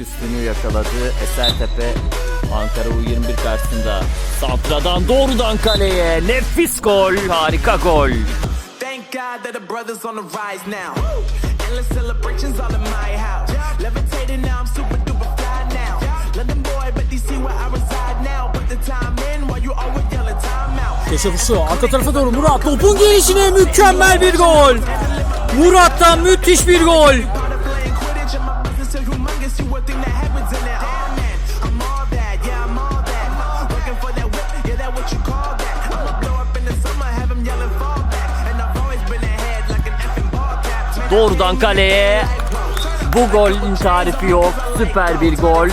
fizik üstünlüğü yakaladı. Esertepe Ankara U21 karşısında. Santradan doğrudan kaleye. Nefis gol. Harika gol. Thank God that the brothers on the rise now. Endless celebrations all in my house. Levitating now, I'm super duper fly now. London boy, but they see where I reside now. Put the time in while you always yelling time out. Köşe arka tarafa doğru Murat topun gelişine mükemmel bir gol. Murat'tan müthiş bir gol niggas, you would think that happens in that. Damn that, I'm all that, yeah, I'm all that. Looking for that whip, yeah, that what you call that. I'ma blow up in the summer, have him yelling fall back. And I've always been ahead like an effing ball cap. Doğrudan kaleye. Bu golün tarifi yok. Süper bir gol.